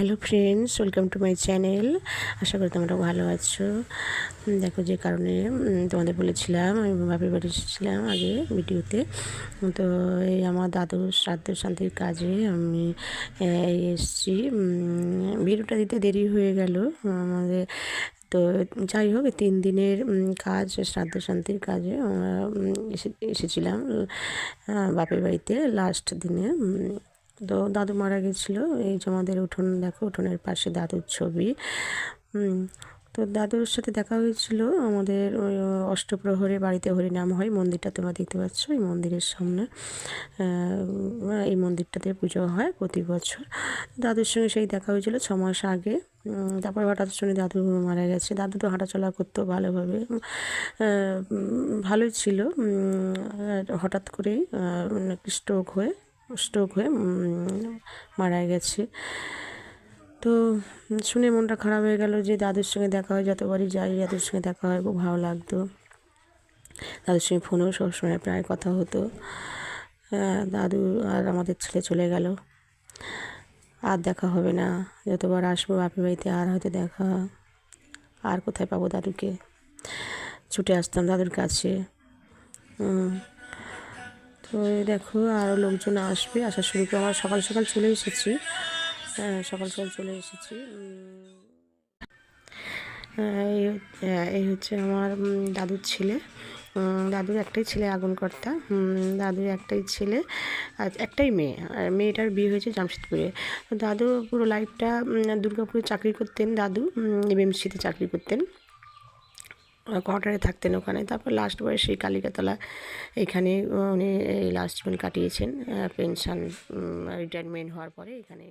Hello friends welcome to my channel আশা করি তোমরা ভালো আছো। দেখো যে কারণে তোমাদের বলেছিলাম, আমি বাপের বাড়ি এসেছিলাম আগে ভিডিওতে। তো এই আমার দাদুর শ্রাদ্ধ শান্তির কাজে আমি এসেছি। ভিডিওটা দিতে দেরি হয়ে গেল। আমাদের তো যাই হোক তিন দিনের কাজ, শ্রাদ্ধ শান্তির কাজে আমরা এসে, এসেছিলাম বাপের বাড়িতে। লাস্ট দিনে তো দাদু মারা গেছিল। এই যে আমাদের উঠোন, দেখো উঠোনের পাশে দাদুর ছবি। তো দাদুর সাথে দেখা হয়েছিল আমাদের অষ্টপ্রহরে বাড়িতে হরিনাম হয়, মন্দিরটা তোমরা দেখতে পাচ্ছ, এই মন্দিরের সামনে। এই মন্দিরটাতে পুজো হয় প্রতি বছর। দাদুর সঙ্গে সেই দেখা হয়েছিল ছ মাস আগে। তারপর হঠাৎ শুনে দাদু মারা গেছে। দাদু তো হাঁটাচলা করতো ভালোভাবে। ভালোই ছিল। হঠাৎ করেই স্ট্রোক হয়ে স্ট্রোক হয়ে মারা গেছে। তো, শুনে মনটা খারাপ হয়ে গেল যে দাদুর সঙ্গে দেখা হয়, যতবারই যাই দাদুর সঙ্গে দেখা হয়, খুব ভালো লাগতো। দাদুর সঙ্গে ফোনেও সবসময় প্রায় কথা হতো। দাদু আর আমাদের ছেলে চলে গেল। আর দেখা হবে না। যতবার আসব বাপের বাড়িতে, আর হয়তো দেখা আর কোথায় পাবো দাদুকে? ছুটে আসতাম দাদুর কাছে। তো দেখো আরও লোকজন আসবে আসার শুরু করে আমরা সকাল সকাল চলে এসেছি। হ্যাঁ সকাল সকাল চলে এসেছি। এই হচ- এই হচ্ছে আমার দাদুর ছেলে। দাদুর একটাই ছেলে আগুনকর্তা। দাদুর একটাই ছেলে একটাই মেয়ে। আর মেয়েটার বিয়ে হয়েছে জামশেদপুরে। দাদু পুরো লাইফটা দুর্গাপুরে চাকরি করতেন দাদু। এমএমসিতে চাকরি করতেন। কোয়ার্টারে থাকতেন ওখানে। তারপর লাস্ট বয়স সেই কালিকাতলা এখানে, উনি এই লাস্ট জীবন কাটিয়েছেন পেনশন রিটায়ারমেন্ট হওয়ার পরে এখানে